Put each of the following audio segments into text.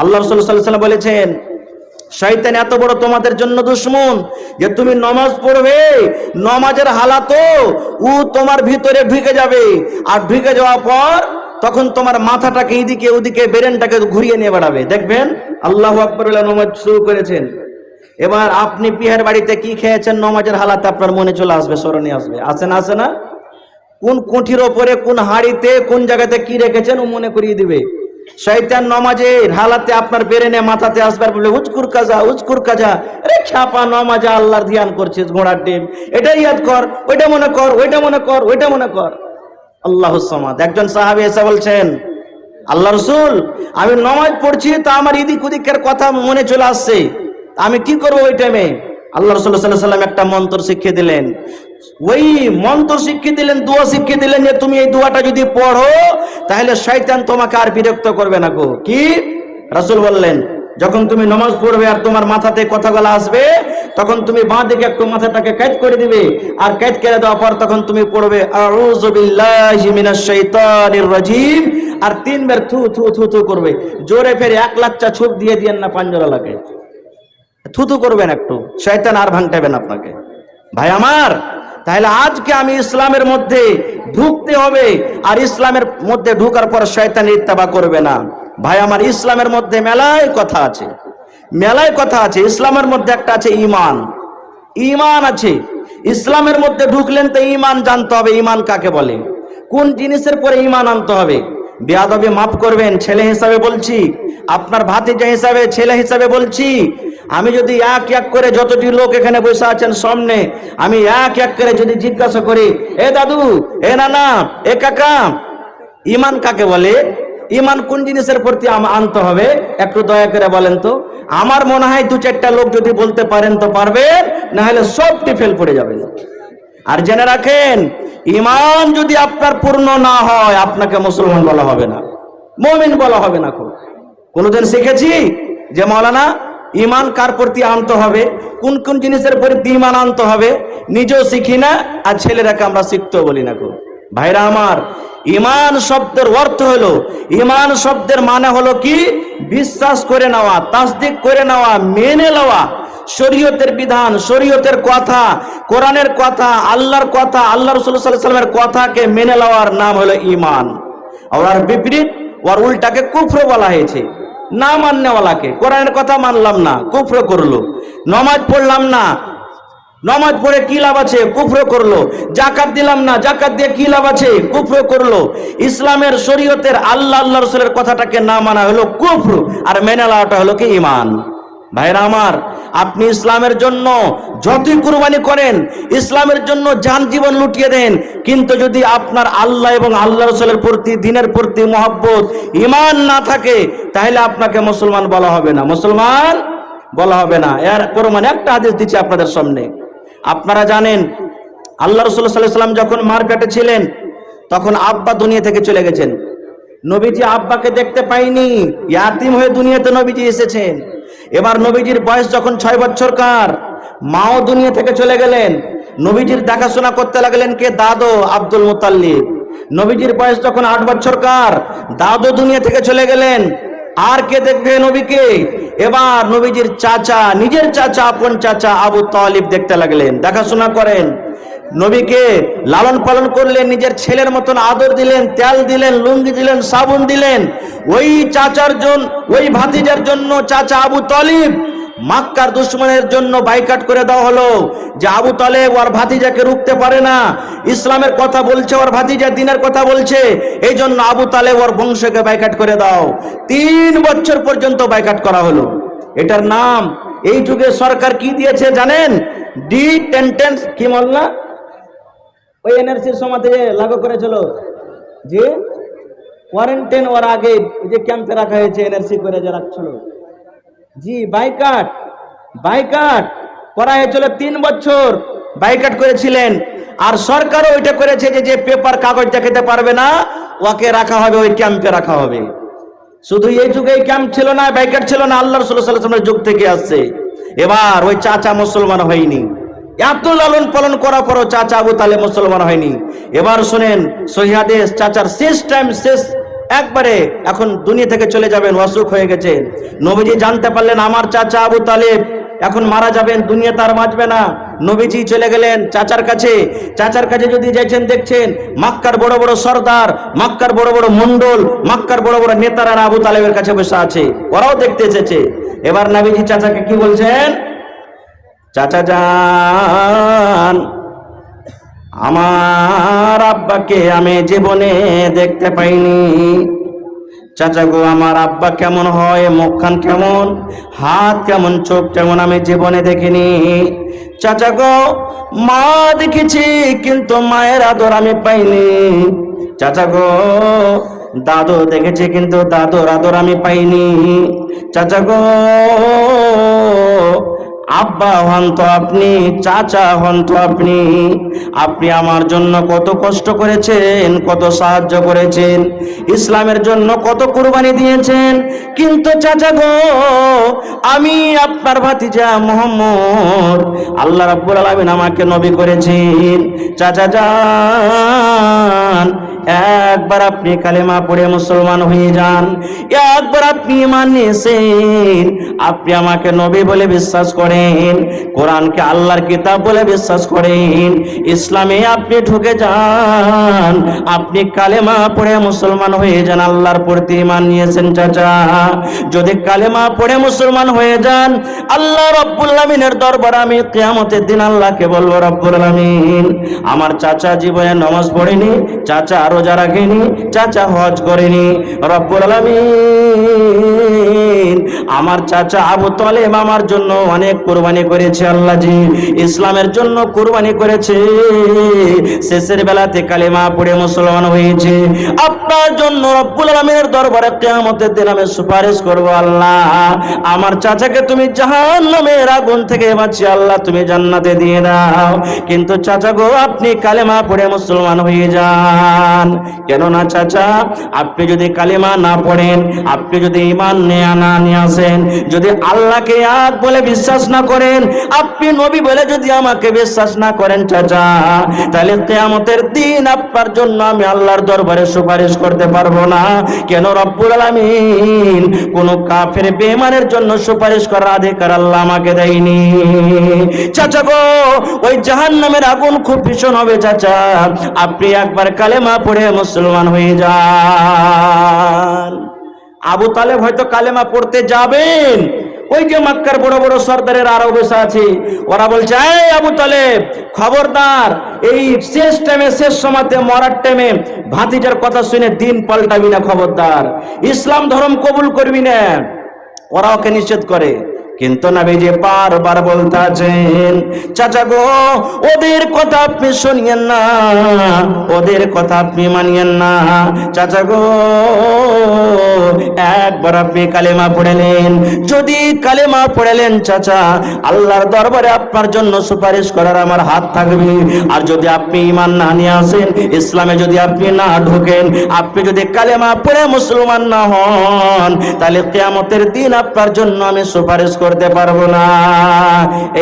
আল্লাহ রসুল সাল্লাম বলেছেন, শয়তান এত বড় তোমাদের জন্য দুশ্মন যে তুমি নমাজ পড়বে, নমাজের হালাতো ও তোমার ভিতরে ঢুকে যাবে। আর ঢুকে যাওয়ার পর তখন তোমার মাথাটাকে এইদিকে ওদিকে বেরেনটাকে ঘুরিয়ে নিয়ে বেড়াবে। দেখবেন আল্লাহ আকবর নমাজ শুরু করেছেন। এবার আপনি পিহের বাড়িতে কি খেয়েছেন, নমাজের হালাতে আপনার মনে চলে আসবে, স্মরণে আসবে। আছে না আছে না? কোন কুঠির ওপরে, কোন হাড়িতে, কোন জায়গাতে কি রেখেছেন ও মনে করিয়ে দিবে। শয়তান নমাজের হালাতে আপনার বেরেনে মাথাতে আসবার বলে উচকুর কাজা উচকুর কাজা। রে ছাপা নমাজা আল্লাহর ধ্যান করছিস ঘোড়ার ডিম। এটা ইয়াদ কর, ওইটা মনে কর, ওইটা মনে কর, ওইটা মনে কর। আল্লাহ সমাদ। একজন সাহাবি এসে বলছেন, আল্লাহ রসুল, আমি নমাজ পড়ছি, তো আমার ইদিক উদিকের কথা মনে চলে আসছে। আমি কি করব ওই টাইমে আল্লাহ রসুল্লাহ সাল্লাম একটা মন্ত্র শিখিয়ে দিলেন ওই মন্ত্র শিখিয়ে দিলেন, দোয়া শিখিয়ে দিলেন যে তুমি এই দোয়াটা যদি পড়ো, তাহলে শয়তান তোমাকে আর বিরক্ত করবে না গো। কি? রাসূল বললেন, যখন তুমি নামাজ পড়বে আর তোমার মাথাতে কথাগুলো আসবে, তখন তুমি বাঁ দিকে একটু মাথাটাকে কাজ করে দিবে, আর কাজ করে দেওয়ার পর তখন তুমি পড়বে রাজিম। আর তিনবার থু থু থু থু করবে। জোরে ফেরে এক লাচ্চা ছুপ দিয়ে দিয়েন না, পাঞ্জরা লাগে থুতু করবেন একটু, শয়তান আর ভাঙটাবেন আপনাকে। ভাই আমার তাহলে আজকে আমি ইসলামের মধ্যে ঢুকতে হবে, আর ইসলামের মধ্যে ঢুকার পর শয়তান ইত্তাবা করবে না। ভাই, আমার ইসলামের মধ্যে মেলায় কথা আছে। মেলায় কথা আছে, ইসলামের মধ্যে একটা আছে ইমান। ইমান আছে। ইসলামের মধ্যে ঢুকলেন তো ইমান জানতে হবে, ইমান কাকে বলে? কোন জিনিসের পরে ইমান আনতে হবে? বেয়াদবে মাফ করবেন, ছেলে হিসাবে বলছি। আপনার ভাতিজা হিসাবে, ছেলে হিসাবে বলছি। আমি যদি এক এক করে যতটি লোক এখানে বসে আছেন সামনে, আমি এক এক করে যদি জিজ্ঞাসা করি, এ দাদু, এ নানা, এ কাকা? ইমান কাকে বলে? ইমান কোন জিনিসের প্রতি আনতে হবে? একটু দয়া করে বলেন তো। আমার মনে হয় দু চারটা লোক যদি বলতে পারেন তো পারবেন না হলে সবটি ফেল পড়ে যাবেন আর জেনে রাখেন, ইমান যদি আপনার পূর্ণ না হয়, আপনাকে মুসলমান বলা হবে না। মমিন বলা হবে না কোনোদিন শিখেছি? যে মৌলানা ইমান কার প্রতি আনতে হবে? কোন কোন জিনিসের প্রতি ইমান আনতে হবে? নিজেও শিখি না, আর ছেলেরাকে আমরা শিখতেও বলি না খুব ভাইরা আমার, ইমান শব্দের অর্থ হলো, ইমান শব্দের মানে হলো কি? বিশ্বাস করে নেওয়া, তাসদিক করে নেওয়া, মেনে নেওয়া। শরীয়তের বিধান, শরীয়তের কথা, কোরআনের কথা, আল্লাহর কথা, আল্লাহ রসুল্লাহ সাল্লামের কথাকে মেনে নেওয়ার নাম হলো ইমান। আর বিপরীত, ওর উল্টাকে কুফর বলা হয়েছে। না মাননেওয়ালাকে কোরআনের কথা মানলাম না, কুফরো করল। নমাজ পড়লাম না, নমাজ পড়ে কি লাভ আছে? কুফরো করল। জাকাত দিলাম না, জাকাত দিয়ে কি লাভ আছে? কুফরো করল। ইসলামের শরীয়তের আল্লাহ আল্লাহ রসুলের কথাটাকে না মানা হলো কুফর, আর মেনে নেওয়াটা হলো কি ইমান। ভাইরা আমার, আপনি ইসলামের জন্য যতই কুরবানি করেন, ইসলামের জন্য যান জীবন লুটিয়ে দেন, কিন্তু যদি আপনার আল্লাহ এবং আল্লাহ রসুলের প্রতি, দিনের প্রতি মহব্বত ইমান না থাকে, তাহলে আপনাকে মুসলমান বলা হবে না। মুসলমান বলা হবে না। এর প্রমাণ একটা আদেশ দিচ্ছি আপনাদের সামনে। আপনারা জানেন, আল্লাহ রসুল্লাহ সাল্লাহ সাল্লাম যখন মারপেটে ছিলেন, তখন আব্বা দুনিয়া থেকে চলে গেছেন। নবীজি আব্বাকে দেখতে পাইনি। ইয়াতিম হয়ে দুনিয়াতে নবীজি এসেছেন। এবার নবীজির বয়স যখন ছয় বছর কার? মাও দুনিয়া থেকে চলে গেলেন। নবীজির দেখাশোনা করতে লাগলেন কে? দাদো আব্দুল মুতাল্লিব। নবীজির বয়স যখন আট বছর কার? দাদো দুনিয়া থেকে চলে গেলেন। আর কে দেখবে নবীকে? এবার নবীজির চাচা, নিজের চাচা, আপন চাচা আবু তালিব দেখতে লাগলেন, দেখাশোনা করেন। নবীকে লালন পালন করলেন, নিজের ছেলের মতন আদর দিলেন, তেল দিলেন, লুঙ্গি দিলেন, সাবুন দিলেন। ওই চাচার জন্য ওই ভাতিজার জন্য চাচা আবু তলিব মাক্কার দুশ্মনের জন্য বাইকাট করে দেওয়া হলো যে আবু তালেব ওর ভাতিজাকে রুখতে পারে না। ইসলামের কথা বলছে, ওর ভাতিজা দিনের কথা বলছে এই জন্য আবু তালেব ওর বংশকে বাইকাট করে দাও। তিন বছর পর্যন্ত বাইকাট করা হলো। এটার নাম, এই যুগে সরকার কি দিয়েছে জানেন? ডি টেন্টেন্স, কি বললা ওই এনআরসির সময় যে লাগু করেছিল। যে কোয়ারেন্টাইন ওর আগে যে ক্যাম্পে রাখা হয়েছে, এনআরসি করে যে রাখছিল। জি, বাইকাট বাইকাট করা হয়েছিল তিন বছর। বাইকাট করেছিলেন। আর সরকারও ওইটা করেছে যে যে পেপার কাগজ দেখাতে পারবে না, ওকে রাখা হবে, ওই ক্যাম্পে রাখা হবে। শুধু এই যুগে এই ক্যাম্প ছিল না, বাইকাট ছিল না, আল্লাহ রসুল্লাহ সাল্লামের যুগ থেকে আসছে। এবার ওই চাচা মুসলমান হয়নি। এত লালন পালন করার পরও চাচা আবু তালে মুসলমান হয়নি। এবার শুনেন সহিহাদেশ চাচার শেষ টাইম শেষ, একবারে এখন দুনিয়া থেকে চলে যাবেন, অসুখ হয়ে গেছে। নবীজি জানতে পারলেন, আমার চাচা আবু তালেব এখন মারা যাবেন, দুনিয়া তার বাঁচবে না। নবীজি চলে গেলেন চাচার কাছে। চাচার কাছে যদি যাইছেন, দেখছেন মাক্কার বড় বড় সর্দার, মাক্কার বড় বড় মন্ডল মাক্কার বড় বড় নেতারা আবু তালেবের কাছে বসে আছে। ওরাও দেখতে এসেছে এবার নবীজি চাচাকে কি বলছেন? চাচা যান, আমার আব্বাকে আমি জীবনে দেখতে পাইনি। চাচা গো, আমার আব্বা কেমন হয়, মুখখান কেমন, হাত কেমন, চোখ কেমন আমি জীবনে দেখিনি। চাচা গো, মা দেখেছি, কিন্তু মায়ের আদর আমি পাইনি। চাচা গো, দাদু দেখেছি, কিন্তু দাদুর আদর আমি পাইনি। চাচা গো আব্বা হন তো আপনি, চাচা হন তো আপনি। আপনি আমার জন্য কত কষ্ট করেছেন, কত সাহায্য করেছেন। ইসলামের জন্য কত কুরবানি দিয়েছেন। কিন্তু চাচা গো, আমি আপনার ভাতিজা মোহাম্মদ, আল্লাহ রাব্বুল আলামিন আমাকে নবী করেছেন। চাচা যান একবার আপনি কালেমা পড়ে মুসলমান হয়ে যান। একবার আপনি ইমান নিয়েছেন, আপনি আমাকে নবী বলে বিশ্বাস করেন, কোরআনকে আল্লাহর কিতাব বলে বিশ্বাস করেন। ইসলামে আপনি ঢুকে যান, আপনি কালেমা পড়ে মুসলমান হয়ে যান, আল্লাহর প্রতি ইমান নিয়েছেন চাচা। যদি কালেমা পড়ে মুসলমান হয়ে যান, আল্লাহ রব্বুল আলামিনের দরবার আমি কিয়ামতের দিন আল্লাহকে বলব রব্বুল আলামিন। আমার চাচা জীবনে নামাজ পড়েনি, চাচা রোজা রাখেনি চাচা হজ করেনি রব্বুল আলামিন আমার চাচা আবু তলেব আমার জন্য অনেক কোরবানি করেছে আল্লাহ জি ইসলামের জন্য কোরবানি করেছে। শেষের বেলাতে কালেমা পড়ে মুসলমান হয়েছে। আপনার জন্য রব্বুল আলামিনের দরবারে কিয়ামতের দিন আমি সুপারিশ করব, আল্লাহ। আমার চাচাকে তুমি জাহান্নামের আগুন থেকে বাঁচিয়ে, আল্লাহ, তুমি জান্নাতে দিয়ে দাও। কিন্তু চাচা গো, আপনি কালেমা পড়ে মুসলমান হয়ে যান। কেননা চাচা, আপনি যদি কালেমা না পড়েন, আপনি যদি ইমান নেয়া না নিয়ে আসেন। যদি আল্লাহকে এক বলে বিশ্বাস না করেন, আপনি নবী বলে যদি আমাকে বিশ্বাস না করেন, চাচা, তাহলে কেয়ামতের দিন আপনার জন্য আমি আল্লাহর দরবারে সুপারিশ করতে পারব না। কেন রব্বুল আলামিন? কোন কাফের বেমানের জন্য সুপারিশ করার অধিকার আল্লাহ আমাকে দেয়নি। চাচা গো, ওই জাহান্নামের আগুন খুব ভীষণ হবে, চাচা। আপনি একবার কালেমা পড়ে মুসলমান হয়ে যান। আবু তালেব হয়তো কালেমা পড়তে যাবেন। ওই যে মক্কার বড় বড় সর্দারের আরও বসে আছে, ওরা বলছে, এই আবু তালেব, খবরদার, এই শেষ টাইমে শেষ সময়তে মরার টাইমে ভাতিজার কথা শুনে দিন পাল্টাবি না, খবরদার। ইসলাম ধর্ম কবুল করবি না। ওরা ওকে নিষেধ করে। কিন্তু নবীজি বারবার বলতে আছেন চাচা গো, ওদের কথা আপনি শুনিয়েন না, ওদের কথা আপনি মানিয়েন না। চাচা গো একবার আপনি কালেমা পড়েলেন। যদি কালেমা পড়েলেন, চাচা, আল্লাহর দরবারে আপনার জন্য সুপারিশ করার আমার হাত থাকবে। আর যদি আপনি ইমান না নিয়ে আসেন, ইসলামে যদি আপনি না ঢোকেন, আপনি যদি কালেমা পড়ে মুসলমান না হন, তাহলে কেয়ামতের দিন আপনার জন্য আমি সুপারিশ করতে পারব না।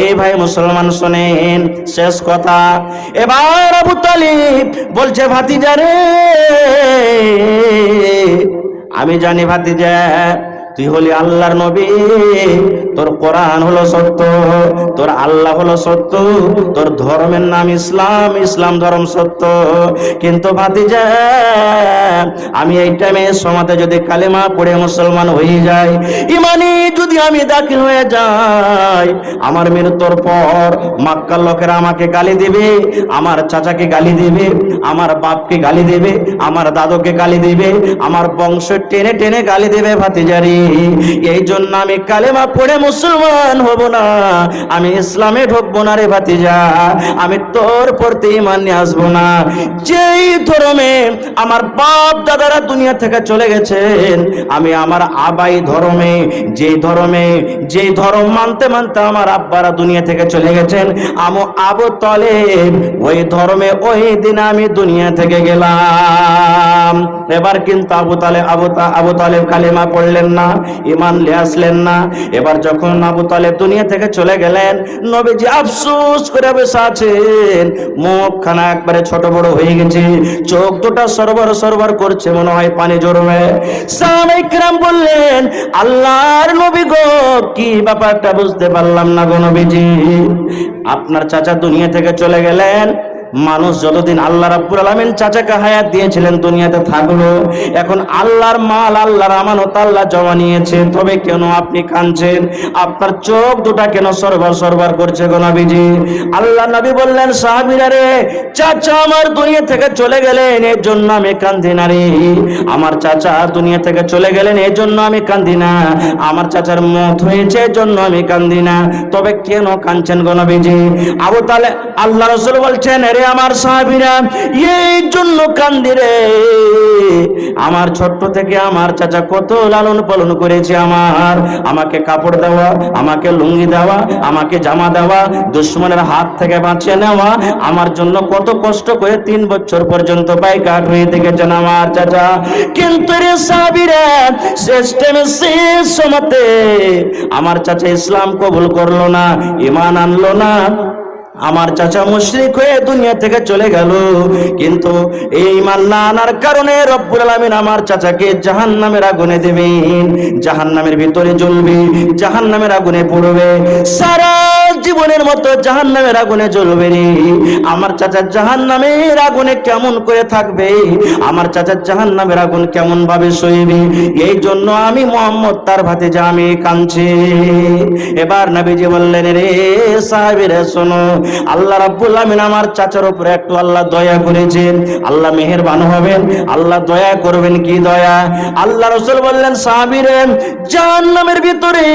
এই ভাই মুসলমান, শোনেন, শেষ কথা। এবার আবু তালিব বলছে, ভাতিজা রে আমি জানি ভাতিজা তুই হলি আল্লাহর নবী, তোর কোরআন হলো সত্য, তোর আল্লাহ হলো সত্য, তোর ধর্মের নাম ইসলাম ইসলাম ধর্ম সত্য। কিন্তু ভাতিজা, আমি এই টাইমে সমাজে যদি কালেমা পড়ে মুসলমান হয়ে যাই, ইমানি যদি আমি দাখিল হয়ে যাই, আমার মৃত্যুর পর মাক্কার লোকেরা আমাকে গালি দেবে, আমার চাচাকে গালি দেবে, আমার বাপকে গালি দেবে, আমার দাদুকে গালি দেবে, আমার বংশ টেনে টেনে গালি দেবে ভাতিজারি। এই জন্য আমি কালেমা পড়ে মুসলমান হব না। আমি ইসলামে ঢুকবো না রে ভাতিজা। আমি তোর প্রতি ইমান নিয়ে আসব না। যেই ধর্মে আমার বাপ দাদারা দুনিয়া থেকে চলে গেছেন, আমি আমার আবাই ধর্মে যে ধর্মে যে ধর্ম মানতে মানতে আমার আব্বারা দুনিয়া থেকে চলে গেছেন, আমো আবু তলে ওই ধর্মে ওই দিন আমি দুনিয়া থেকে গেলাম। এবার কিন্তু আবু তালে, আবু আবু তালেব কালেমা পড়লেন না। ইমান নিয়ে আসলেন না। এবার যখন আবু তালেব দুনিয়া থেকে চলে গেলেন, নবীজি আফসোস করে বসে আছেন। মুখখানা একবারে ছোট বড় হয়ে গেছে। চোখ দুটা সরবর সরবর করছে, মনে হয় পানি জড়বে সাহাবাইকরাম বললেন, আল্লাহর নবী গো, কি ব্যাপারটা বুঝতে পারলাম না গো নবীজি? আপনার চাচা দুনিয়া থেকে চলে গেলেন মানুষ যতদিন আল্লাহ রাব্বুল আলামিন চাচাকে হায়াত দিয়েছিলেন দুনিয়াতে থাকল, এখন আল্লাহর মাল, আল্লাহর আমানত, আল্লাহ জমা নিয়েছে। তবে কেন আপনি কাঁদছেন? আপনার চোখ দুটা কেন সরবার সরবার করছে গো নবীজি? আল্লাহ নবী বললেন, সাহাবীরা রে, চাচা আমার দুনিয়া থেকে চলে গেলেন, এর জন্য আমি কান্দি না রে। আমার চাচা দুনিয়া থেকে চলে গেলেন, এর জন্য আমি কান্দি না। আমার চাচার মত হয়েছে, এর জন্য আমি কান্দি না। তবে কেন কাঁদছেন গো নবীজি? আবু তালে, আল্লাহ রসুল বলছেন রে আমার সাহাবীরা, এই জন্য কান্দি রে। আমার ছোট্ট থেকে আমার চাচা কত লালন পালন করেছে আমার। আমাকে কাপড় দেওয়া, আমাকে লুঙ্গি দেওয়া, আমাকে জামা দেওয়া, দুশ্মনের হাত থেকে বাঁচিয়ে নেওয়া, আমার জন্য কত কষ্ট করে তিন বছর পর্যন্ত বাইকাট হয়ে থেকেছেন আমার চাচা। কিন্তু রে সাহাবীরা, শেষ টাইমে শেষ সময়তে আমার চাচা ইসলাম কবুল করল না ইমান আনলো না। আমার চাচা মুশরিক হয়ে দুনিয়া থেকে চলে গেল। কিন্তু এই ইমান না আনার কারণে রব্বুল আলামিন আমার চাচাকে জাহান্নামের আগুনে দেবেন। জাহান্নামের ভিতরে জ্বলবে, জাহান্নামের আগুনে পড়বে। সারা জীবনের মতো জাহান্নামের আগুনে জ্বলবে রে। আমার চাচা জাহান্নামের আগুনে কেমন করে থাকবে? আমার চাচা জাহান্নামের আগুন কেমন ভাবে সইবে? এই জন্য আমি মোহাম্মদ, তার ভাতে যা আমি কাঁদছি। এবার নবীজি বললেন, রে সাহেবেরা শোনো আল্লাহ রাব্বুল আমিন আমার চাচার উপরে একটু আল্লাহ দয়া করেছেন। আল্লাহ মেহেরবান হবেন, আল্লাহ দয়া করবেন কি দয়া? আল্লাহ রসুল বললেন সাহাবীরে জাহান্নামের ভিতরে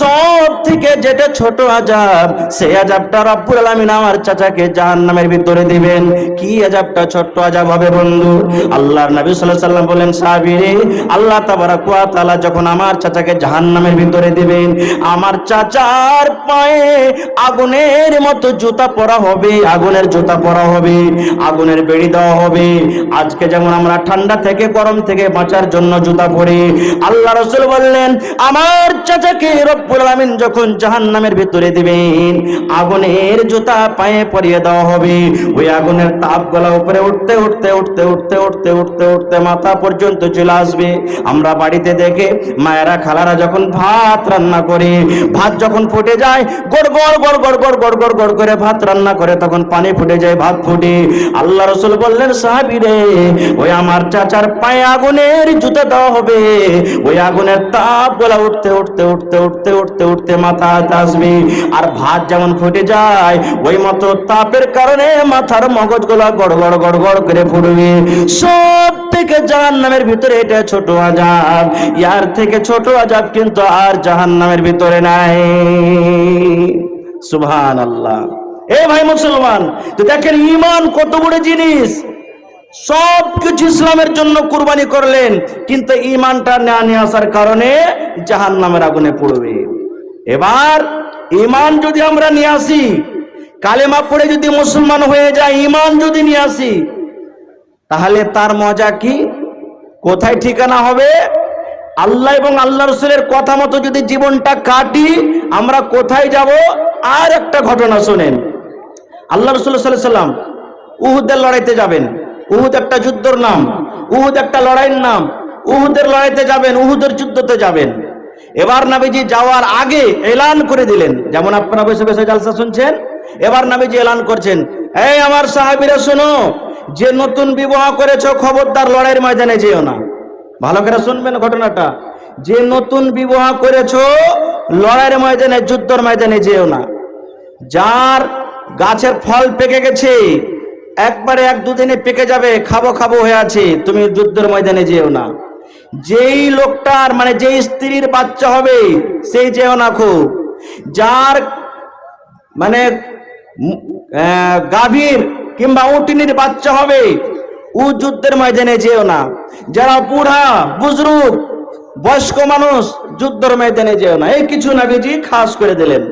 সব থেকে যেটা ছোট আজাব, সেই আজাবটা রব্বুল আলামিন আমার চাচাকে জাহান্নামের ভিতরে দিবেন। কি আজাবটা ছোট্ট আজাব হবে বন্ধু? আল্লাহর নবী সাল্লাল্লাহু আলাইহি সাল্লাম বলেন সাহাবীরে আল্লাহ তাবারাক ওয়া তাআলা যখন আমার চাচাকে জাহান্নামের ভিতরে দিবেন, আমার চাচার পায়ে আগুনের মতো জুতা পরা হবে, আগুনের জুতা পরা হবে, আগুনের বেড়ি দেওয়া হবে। আজকে যেমন আমরা ঠান্ডা থেকে, গরম থেকে বাঁচার জন্য জুতা পরি, আল্লাহ রসুল বললেন, আমার চাচাকে রব্বুল আলামিন যখন জাহান্নামের ভিতরে দিবেন, আগুনের জুতা পায়ে পরিয়ে দেওয়া হবে। ওই আগুনের তাপ গলা উপরে উঠতে উঠতে উঠতে উঠতে উঠতে উঠতে উঠতে মাথা পর্যন্ত চলে আসবে। আমরা বাড়িতে দেখে মায়েরা, খালারা যখন ভাত রান্না করে, ভাত যখন ফুটে যায় গড় গড় গড় গড় গড় গড় গড় গড় করে ভাত রান্না করে, তখন পানি ফুটে যায়, ভাত ফুটে। আল্লাহ রসুল বললেন, সাহাবি রে, ওই আমার চাচার পায়ে আগুনের জুতো দেওয়া হবে। ওই আগুনের তাপ গলা উঠতে উঠতে উঠতে উঠতে উঠতে উঠতে মাথা আসবে। আর ভাত যেমন ফুটে যায়, ওই মতো তাপের কারণে মাথার মগজগুলা গড় গড় গড় গড় করে ফুটবে। সব থেকে জাহান নামের ভিতরে এটা ছোট আজাব। ইয়ার থেকে ছোট আজাব কিন্তু আর জাহান নামের ভিতরে নাই। সুবহান আল্লাহ এ ভাই মুসলমান দেখেন ইমান কত বড় জিনিস। সব কিছু ইসলামের জন্য কুরবানি করলেন, কিন্তু ইমানটা না নিয়ে আসার কারণে জাহান নামের আগুনে পড়বে। এবার ইমান যদি আমরা নিয়ে আসি, কালেমা পড়ে যদি মুসলমান হয়ে যায় ইমান যদি নিয়ে আসি, তাহলে তার মজা কি? কোথায় ঠিকানা হবে? আল্লাহ এবং আল্লাহ রসুলের কথা মতো যদি জীবনটা কাটি, আমরা কোথায় যাব? আর একটা ঘটনা শোনেন। আল্লাহ রসুল সাল্লাম উহুদের লড়াইতে যাবেন। উহুদ একটা যুদ্ধর নাম, উহুদ একটা লড়াইয়ের নাম। উহুদের লড়াইতে যাবেন, উহুদের যুদ্ধতে যাবেন। এবার নাবিজি যাওয়ার আগে এলান করে দিলেন। যেমন আপনারা বসে বসে জালসা শুনছেন, এবার নাবিজি এলান করছেন। এই আমার সাহাবিরা শোনো, যে নতুন বিবাহ করেছ, খবরদার লড়াইয়ের ময়দানে যেও না। ভালো করে শুনবেন ঘটনাটা। যে নতুন বিবাহ করেছ, লড়াইয়ের ময়দানে, যুদ্ধর ময়দানে যেও না। যার গাছের ফল পেকে গেছে, একবারে এক দুদিনে পেকে যাবে, খাব খাব হয়ে আছে, তুমি যুদ্ধের ময়দানে যেও না। যেই লোকটার মানে যেই স্ত্রীর বাচ্চা হবে সেই যেও না খুব। যার মানে গাভীর কিংবা উটিনির বাচ্চা হবে যুদ্ধের ময়দানে যেও না। যারা বুড়া বুজরুক বয়স্ক মানুষ, যুদ্ধের ময়দানে যেও না। এই কিছু না নাবিজি খাস করে দিলেন।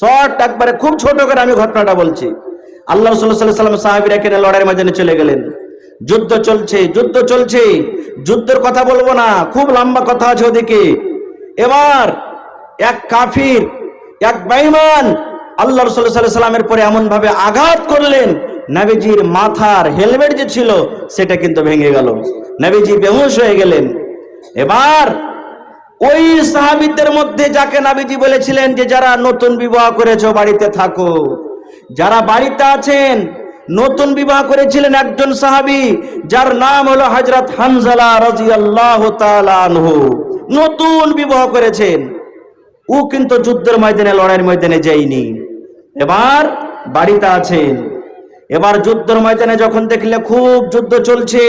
শর্ট একবারে খুব ছোট করে আমি ঘটনাটা বলছি। আল্লাহ সাল্লাম সাহাবিরা কেনে লড়াইয়ের ময়দানে চলে গেলেন। যুদ্ধ চলছে যুদ্ধ চলছে। যুদ্ধের কথা বলব না, খুব লম্বা কথা আছে ওদিকে। এবার এক কাফির, এক বাইমান আল্লাহ রসুল্লাহ সাল্লামের পরে এমন ভাবে আঘাত করলেন নাবিজির মাথার হেলমেট যে ছিল, সেটা কিন্তু ভেঙে গেল। নাবিজি বেহুশ হয়ে গেলেন। এবার ওই সাহাবিদের মধ্যে যাকে নাবিজি বলেছিলেন যে, যারা নতুন বিবাহ করেছ, বাড়িতে থাকো। যারা বাড়িতে আছেন, নতুন বিবাহ করেছিলেন একজন সাহাবি, যার নাম হলো হজরত হানজালা রাজিয়াল্লাহু তাআলা আনহু। নতুন বিবাহ করেছেন। ও কিন্তু যুদ্ধের ময়দানে, লড়াইয়ের ময়দানে যায়নি। এবার বাড়িতে আছেন। এবার যুদ্ধর ময়দানে যখন দেখলে খুব যুদ্ধ চলছে,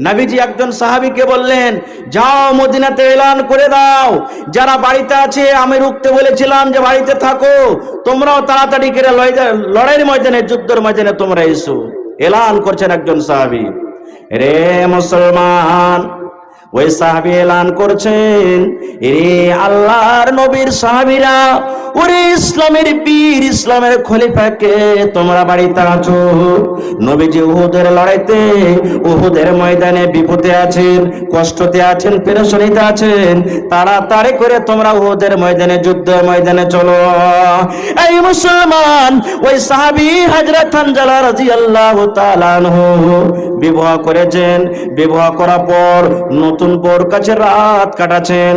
নাবিজি একজন সাহাবিকে বললেন, যাও মদিনাতে এলান করে দাও। যারা বাড়িতে আছে, আমি রুখতে বলেছিলাম যে বাড়িতে থাকো, তোমরাও তাড়াতাড়ি করে লড়াই- লড়াইয়ের ময়দানে, যুদ্ধর ময়দানে তোমরা এসো। এলান করছেন একজন সাহাবি। রে মুসলমান ওই সাহাবি এলান করছেন রে আল্লাহর নবীর সাহাবিরা, ওরে ইসলামের বীর ইসলামের খলিফাকে তোমরা বাড়িতে আছো। নবীজি উহুদের লড়াইতে, উহুদের ময়দানে বিপদে আছেন, কষ্টতে আছেন, পেরেশানিতে আছেন। তাড়াতাড়ি করে তোমরা উহুদের ময়দানে, যুদ্ধের ময়দানে চলো। এই মুসলমান, ওই সাহাবি হযরত হানজালা রাদিয়াল্লাহু তাআলা বিবাহ করেছেন। বিবাহ করার পর নতুন বউর কাছে রাত কাটাচ্ছেন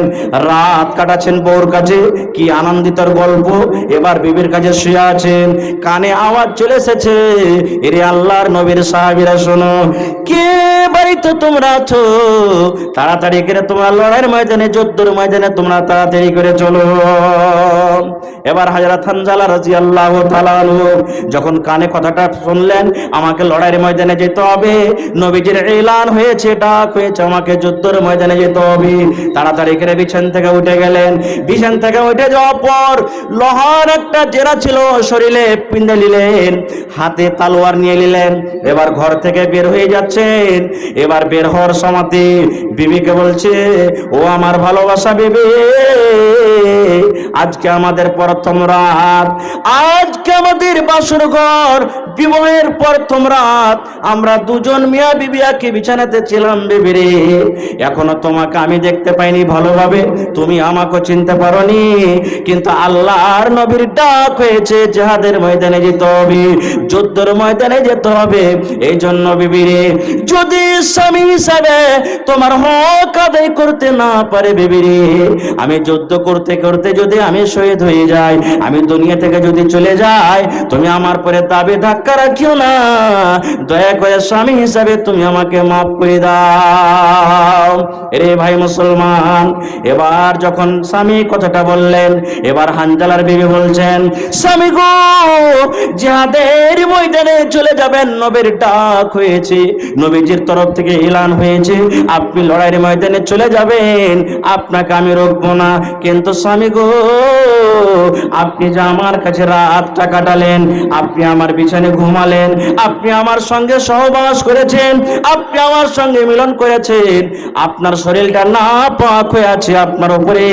রাত কাটাচ্ছেন বউর কাছে, কি আনন্দিতর গল্প, এবার বিবির কাছে শুয়ে আছেন, কানে আওয়াজ চলে এসেছে, এরে আল্লাহর নবীর সাহাবীরা শোনো, কে বাড়িতে তোমরা আছো? তাড়াতাড়ি করে তোমরা লড়াইয়ের ময়দানে যুদ্ধের ময়দানে তোমরা তাড়াতাড়ি করে চলো। এবার হাজরা থানজালা রাজি আল্লাহ যখন কানে কথাটা শুনলেন, আমাকে লড়াইয়ের ময়দানে যেতে হবে, নবীজির এলান হয়েছে, ডাক হয়েছে, আমাকে যুদ্ধের ময়দানে যেতে হবে। তাড়াতাড়ি করে বিছান থেকে উঠে গেলেন। বিছান থেকে উঠে যাওয়ার পর লোহার একটা জেরা ছিল, শরীরে পিন্দে নিলেন, হাতে তালোয়ার নিয়ে নিলেন। এবার ঘর থেকে বের হয়ে যাচ্ছেন। এবার বের হওয়ার সমাতে বিবিকে বলছে, ও আমার ভালোবাসা বিবি, আজকে আমাদের প্রথম রাত আজকে আমাদের বাসর ঘর, বিবাহের প্রথম রাত আমরা দুজন মিয়া বিবি একই বিছানাতে ছিলাম বিবিরে। এখনও তোমাকে আমি দেখতে পাইনি ভালোভাবে। তুমি আমাকে চিনতে কিন্তু আল্লাহর নবীর ডাক হয়েছে ময়দানে যেতে হবে, যুদ্ধের ময়দানে যেতে হবে। এই জন্য বিবি রে যদি স্বামী হিসাবে তোমার হক আদায় করতে না পারে বিবি রে আমি যুদ্ধ করতে করতে যদি আমি শহীদ হয়ে যাই আমি দুনিয়া থেকে যদি চলে যাই, তুমি আমার পরে দাবি ধাক্কা রাখিও না। দয়া করে স্বামী হিসাবে তুমি আমাকে মাফ করে দাও। রে ভাই মুসলমান, এবার যখন স্বামী কথাটা বললেন, এবার হানজালার বিবি বলছেন, স্বামী গো যাদের ময়দানে চলে যাবেন, নবীর ডাক হয়েছে, নবীজির তরফ থেকে এলান হয়েছে, আপনি লড়াইয়ের ময়দানে চলে যাবেন, আপনাকে আমি রোকবো না। কিন্তু স্বামী গো আপনি যে আমার কাছে রাতটা কাটালেন আপনি আমার বিছানে ঘুমালেন, আপনি আমার সঙ্গে সহবাস করেছেন, আপনি আমার সঙ্গে মিলন করেছেন, আপনার শরীরটা না পাক হয়ে আছে, আপনার উপরে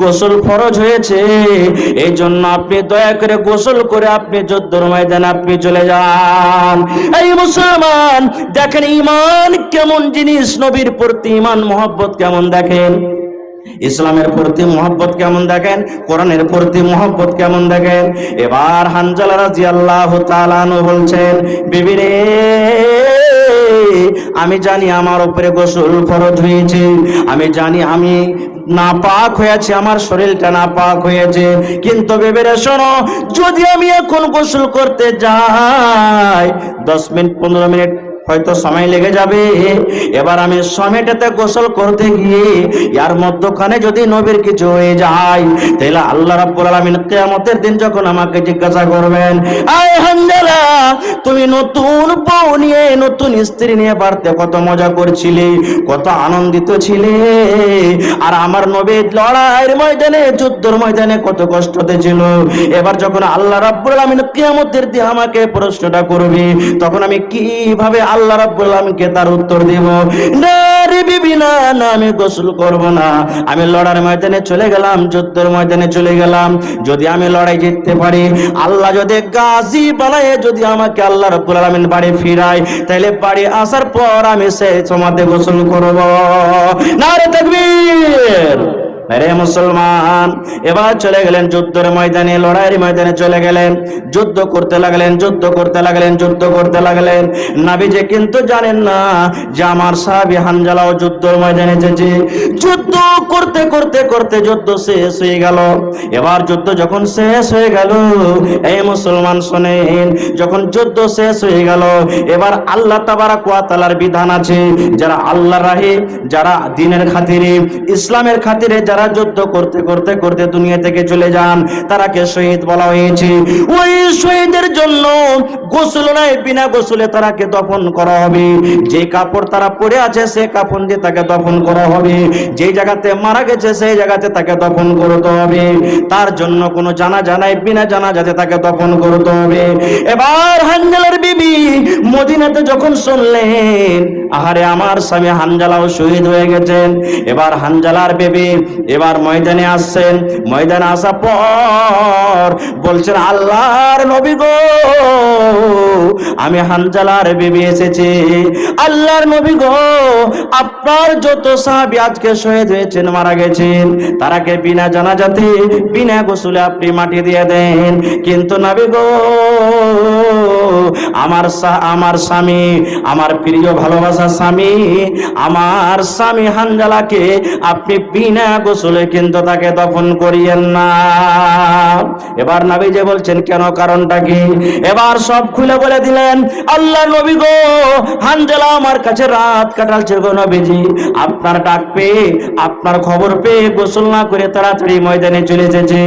গোসল ফরজ হয়েছে। এই জন্য আপনি দয়া করে গোসল করে আপনি যুদ্ধর ময়দানে আপনি চলে যান। এই মুসলমান, দেখেন ইমান কেমন জিনিস, নবীর প্রতি ইমান মোহব্বত কেমন দেখেন? ইসলামের প্রতি মোহব্বত কেমন দেখেন? কোরআনের প্রতি মোহব্বত কেমন দেখেন? এবার হানজালা রাজি আল্লাহ বলছেন, বিবিরে, আমি জানি আমার উপরে গোসল ফরজ হয়েছে। আমি জানি আমি না পাক হয়েছে, আমার শরীরটা না পাক হয়েছে। কিন্তু বেবেরে, শোনো, যদি আমি এখন গোসল করতে যাই, দশ মিনিট, পনেরো মিনিট হয়তো সময় লেগে যাবে। এবার আমি সময়টাতে গোসল করতে গিয়ে ইয়ার মধ্যখানে যদি নবীর কিছু হয়ে যায়, তাহলে আল্লাহ রাব্বুল আলামিন কিয়ামতের দিন যখন আমাকে জিজ্ঞাসা করবেন, আয় হানজালা তুমি নতুন বউ নিয়ে, নতুন স্ত্রী নিয়ে বাড়তে কত মজা করছিলে, কত আনন্দিত ছিলে? আর আমার নবী লড়াইয়ের ময়দানে, যুদ্ধের ময়দানে কত কষ্টতে ছিল এবার যখন আল্লাহ রাব্বুল আলামিন কিয়ামতের দিন আমাকে প্রশ্নটা করবে, তখন আমি কীভাবে আল্লাহ রাব্বুল আলামিনকে তার উত্তর দেব। না বিবি না আমি গোসল করব না। আমি লড়ার ময়দানে চলে গেলাম, যুদ্ধের ময়দানে চলে গেলাম। যদি আমি লড়াই জিততে পারি, আল্লাহ যদি গাজী বানায়, যদি আমাকে আল্লাহ রাব্বুল আলামিন বাড়ি ফিরায় তাহলে বাড়ি আসার পর আমি সেই সমাধে গোসল করব। না তাকবীর। রে মুসলমান, এবার চলে গেলেন যুদ্ধের ময়দানে, লড়াইয়ের ময়দানে চলে গেলেন। যুদ্ধ করতে লাগলেন, যুদ্ধ করতে লাগলেন, যুদ্ধ করতে লাগলেন। নাবিজে কিন্তু জানেন না যে আমার সাহাবি হানজালাও যুদ্ধের ময়দানে এসেছে। যুদ্ধ করতে করতে করতে যুদ্ধ শেষ হয়ে গেল। এবার যুদ্ধ যখন শেষ হয়ে গেল, এই মুসলমান শোনেন, যখন যুদ্ধ শেষ হয়ে গেল, এবার আল্লাহ তাবারাক ওয়া তাআলার বিধান আছে। যারা আল্লাহ রাহে, যারা দিনের খাতিরে, ইসলামের খাতিরে, যারা যুদ্ধ করতে করতে করতে দুনিয়া থেকে চলে যান। তারাকে শহীদ বলা হয়েছে। ওই শহীদের জন্য গোসল নাই বিনা গোসলে তারাকে দফন করা হবে। যে কাপড় তারা পরে আছে, সে কাপড় দিয়ে তাকে দফন করা হবে। যে জায়গাতে মারা গেছে, সেই জায়গাতে তাকে দফন করতে হবে। তার জন্য কোনো জানা জানাই বিনা জানা যাতে তাকে দফন করতে হবে। এবার হানজালার বিবি মদিনাতে যখন শুনলেন, আহারে আমার স্বামী হানজালাও শহীদ হয়ে গেছেন। এবার হানজালার বেবি এবার ময়দানে আসছেন, ময়দানে আসা পর বলছেন, আল্লাহর নবী গো, আমি হানজালার বেবি এসেছি। আল্লাহর নবী গো, আপনার যত সাহাবী আজকে শহীদ হয়েছেন, মারা গেছেন তারাকে বিনা জানাজাতে, বিনা গোসলে আপনি মাটি দিয়ে দেন। কিন্তু নবী গো, আমার আমার স্বামী, আমার প্রিয় ভালোবাসা স্বামী, আমার স্বামী হানজালাকে আপনি বিনা গোসলে কিন্তু তাকে দফন করিয়েন না। এবার নাবি যে বলছেন, কেন কারণটা কি? এবার সব খুলে বলে দিলেন, আল্লাহ নবী গো, হানজালা আমার কাছে রাত কাটালছে গো নবীজি। আপনার ডাক পেয়ে, আপনার খবর পেয়ে গোসল না করে তাড়াতাড়ি ময়দানে চলে এসেছে।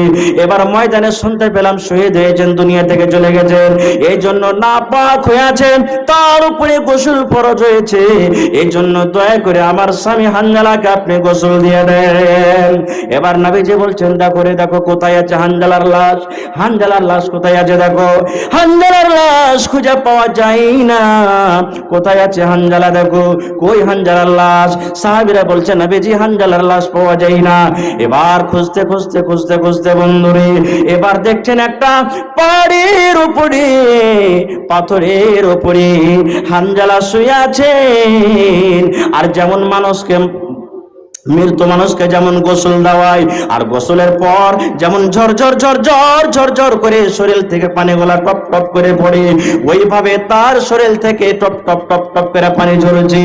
এবার ময়দানে শুনতে পেলাম শহীদ হয়েছেন, দুনিয়া থেকে চলে গেছেন। এই জন্য না পাক হয়ে আছেন, তার উপরে গোসল ফরজ হয়েছে। এই জন্য দয়া করে আমার স্বামী হানজালাকে আপনি গোসল দিয়ে দেন। এবার নাবিজি বলছেন, দেখো রে, দেখো কোথায় আছে হানজালার লাশ। হানজালার লাশ কোথায় আছে দেখো? হানজালার লাশ খুঁজে পাওয়া যায় না। কোথায় আছে হানজালা দেখো? কই হানজালার লাশ? সাহাবিরা বলছে নাবিজি, হানজালার লাশ পাওয়া যায় না। এবার খুঁজতে খুঁজতে খুঁজতে খুঁজতে বন্ধুরে, এবার দেখছেন একটা পাহাড়ের উপরে, পাথরের উপরে হানজালা শুয়ে আছেন। আর যেমন মানুষকে মৃত মানুষকে যেমন গোসল দেওয়ায়, আর গোসলের পর যেমন ঝরঝর ঝরঝর ঝরঝর করে শরীর থেকে পানি গোলা টপ টপ করে পড়ে, ওইভাবে তার শরীর থেকে টপ টপ টপ টপ করে পানি ঝরছে।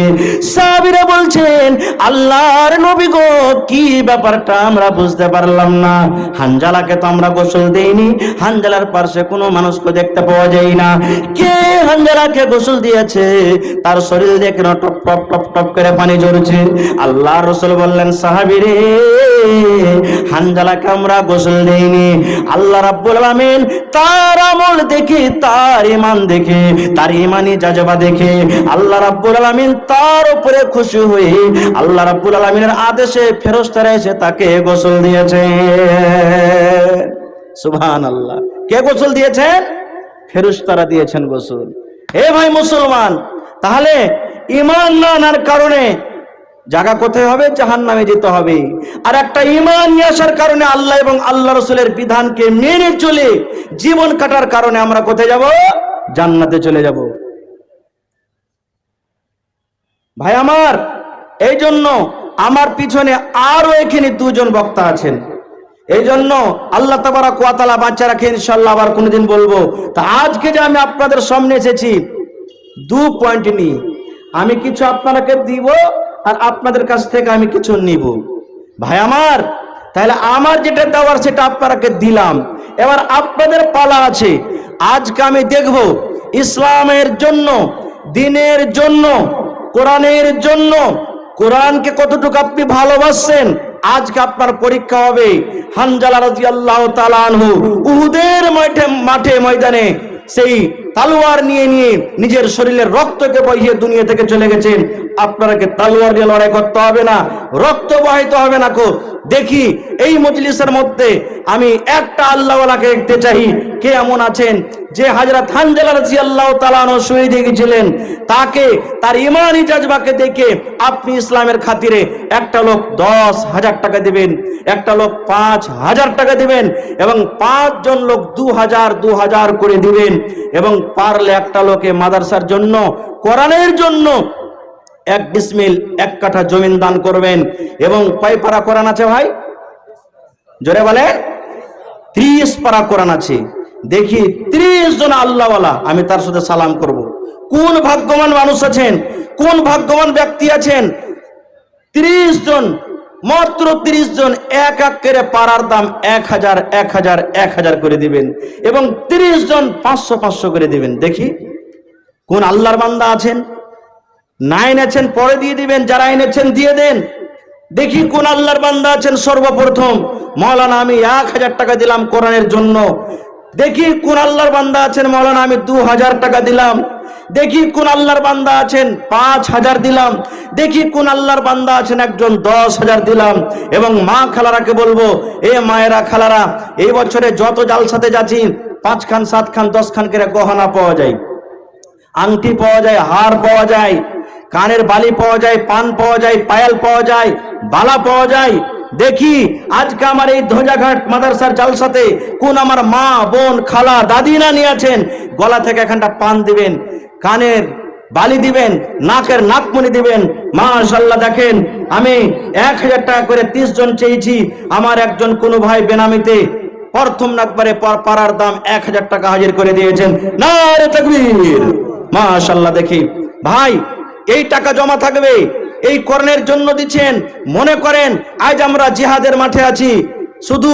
সাবিরা বলছেন, আল্লাহর নবী গো, কি ব্যাপারটা আমরা বুঝতে পারলাম না। হানজালাকে তো আমরা গোসল দেইনি, হানজালার পাশে কোনো মানুষকে দেখতে পাওয়া যায় না। কে হানজালাকে গোসল দিয়েছে? তার শরীর কেন টপ টপ টপ টপ করে পানি ঝরছে। আল্লাহ রসুল বললেন, সাহাবিরে, হানজালাকে আমরা গোসল দেইনি। আল্লাহ রাব্বুল আলামিন তার আমল দেখে, তার ইমান দেখে, তার ইমানি জাজবা দেখে, আল্লাহ রাব্বুল আলামিন তার উপরে খুশি হয়ে, আল্লাহ রাব্বুল আলামিনের আদেশে ফেরেশতারা এসে তাকে গোসল দিয়েছে সুবহানাল্লাহ। কে গোসল দিয়েছেন? ফেরেশতারা দিয়েছেন গোসল। হে ভাই মুসলমান, তাহলে ইমান না আনার কারণে জায়গা কোথায় হবে? জাহান নামে যেতে হবে। আর একটা ইমান আসার কারণে আল্লাহ এবং আল্লাহ রসুলের বিধানকে মেনে চলে জীবন কাটার কারণে আমরা কোথায় যাব? জান্নাতে চলে যাব। ভাই আমার এই জন্য আমার পিছনে আরও এখানে দুজন বক্তা আছেন। এই জন্য আল্লাহ তাবারা কোয়াতালা বাচ্চা রাখে ইনশাল্লাহ আবার কোনোদিন বলব। তা আজকে যে আমি আপনাদের সামনে এসেছি, দু পয়েন্ট নিয়ে, আমি কিছু আপনাকে দিব আর আপনাদের কাছ থেকে আমি কিছু নিব। ভাই আমার, তাহলে আমার যেটা দেওয়ার সেটা আপনাকে দিলাম। এবার আপনাদের পালা আছে। আজকে আমি দেখব ইসলামের জন্য, দিনের জন্য, কোরআনের জন্য। কোরআনকে কতটুকু আপনি ভালোবাসছেন? আজকে আপনার পরীক্ষা হবে। হানজালা রাদিয়াল্লাহু তাআলা আনহু, উহুদের মাঠে মাঠে, ময়দানে সেই তালোয়ার নিয়ে নিয়ে নিজের শরীরের রক্তকে বহিয়ে দুনিয়া থেকে চলে গেছেন। আপনারাকে তালোয়ার দিয়ে লড়াই করতে হবে না? রক্ত বহিত হবে না কো? দেখি, এই মজলিসের মধ্যে আমি একটা আল্লাহওয়ালাকে দেখতে চাই। কে এমন আছেন? যে হাজরত হানজালা রাজি আল্লাহ তালানো শহীদ হয়ে গেছিলেন তাকে, তার ইমানি জাজবাকে দেখে আপনি ইসলামের খাতিরে একটা লোক দশ হাজার টাকা দিবেন, একটা লোক পাঁচ হাজার টাকা দিবেন এবং পাঁচজন লোক দু হাজার দু হাজার করে দিবেন এবং পারলে একটা লোকে মাদ্রাসার জন্য, কোরআনের জন্য এক ডিসমিল, এক কাঠা জমিন দান করবেন। এবং কয় পারা কোরআন আছে ভাই? জোরে বলে। ত্রিশ পারা কোরআন আছে। দেখি, ত্রিশ জন আল্লাহওয়ালা, আমি তার সাথে সালাম করব। কোন ভাগ্যবান মানুষ আছেন? কোন ভাগ্যবান ব্যক্তি আছেন? ত্রিশ জন মাত্র তিরিশ জন এক এক করে পাড়ার দাম এক হাজার এক হাজার এক হাজার করে দিবেন এবং তিরিশ জন পাঁচশো পাঁচশো করে দিবেন। দেখি, কোন আল্লাহর বান্দা আছেন? না এনেছেন পরে দিয়ে দিবেন, যারা এনেছেন দিয়ে দেন। দেখি কোন আল্লাহর বান্দা আছেন সর্বপ্রথম। মৌলানা, আমি এক হাজার টাকা দিলাম কোরআনের জন্য। দেখি কোন আল্লাহর বান্দা আছেন, মৌলানা, আমি দু হাজার টাকা দিলাম। দেখি কোন আল্লাহর বান্দা আছেন, পাঁচ হাজার দিলাম। দেখি কোন আল্লাহর বান্দা আছেন, একজন দশ হাজার দিলাম। এবং মা খালারাকে বলব, এ মায়েরা খালারা, এই বছরে যত জালসাতে যাচ্ছি, পাঁচ খান, সাত খান, দশ খান করে গহনা পাওয়া যায়। আংটি পাওয়া যায়, হার পাওয়া যায়, কানের বালি পাওয়া যায়, পান পাওয়া যায়, পায়াল পাওয়া যায়, বালা পাওয়া যায় দেখি আজকে আমার এই ধ্বজাঘাট মাদ্রাসার জালসাতে কোন আমার মা, বোন, খালা, দাদি না নিয়ে আছেন? গলা থেকে এখানটা পান দিবেন, কানের বালি দিবেন, নাকের নাকমণি দিবেন। মাশাল্লাহ দেখেন, আমি এক হাজার টাকা করে তিরিশ জন চেয়েছি। আমার একজন কোনো ভাই বেনামিতে প্রথম নাকবারে পাড়ার দাম এক হাজার টাকা হাজির করে দিয়েছেন। না রে তাকবীর! মাশাল্লাহ দেখি। ভাই, এই টাকা জমা থাকবে। এই কর্ণের জন্য দিচ্ছেন। মনে করেন আজ আমরা জিহাদের মাঠে আছি। শুধু